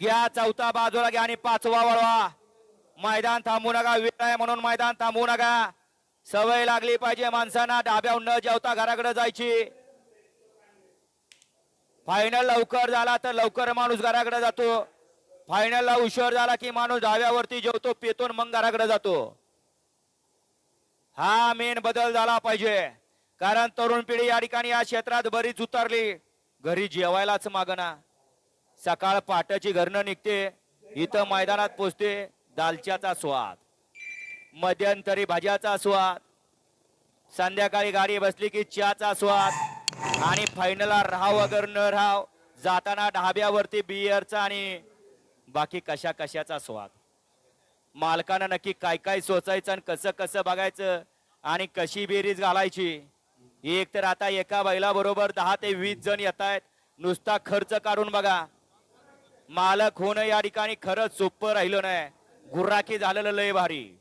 घ्या चौथा बाजूला घ्या आणि पाचवा वळवा. मैदान थांबू नका वेळ आहे म्हणून मैदान थांबू नका. सवय लागली पाहिजे माणसांना डाब्यावर न जेवता घराकडे जायची. फायनल लवकर झाला तर लवकर माणूस घराकडे जातो. फायनलला उशीर झाला की माणूस डाव्यावरती जेवतो पेतो मग घराकडे जातो. हा मेन बदल झाला पाहिजे. कारण तरुण पिढी या ठिकाणी या क्षेत्रात बरीच उतरली. घरी जेवायलाच मागना सकाळ पाटाची घरनं निघते इथं मैदानात पोचते दालच्याचा स्वाद. मध्यंतरी भाज्याचा स्वाद. संध्याकाळी गाडी बसली की चहाचा स्वाद. आणि फायनलला राहाव अगर न राहाव जाताना ढाब्यावरती बियरचा आणि बाकी कशा कशाचा स्वाद. मालकानं नक्की काय काय सोचायचं आणि कसं कसं बघायचं आणि कशी बेरीज घालायची. एक तर आता एका बैलाबरोबर दहा ते वीस जण येत आहेत नुसता खर्च काढून बघा. मालक होणं या ठिकाणी खरंच सोपं राहिलं नाही. गुर्राखी झालेलं लय भारी.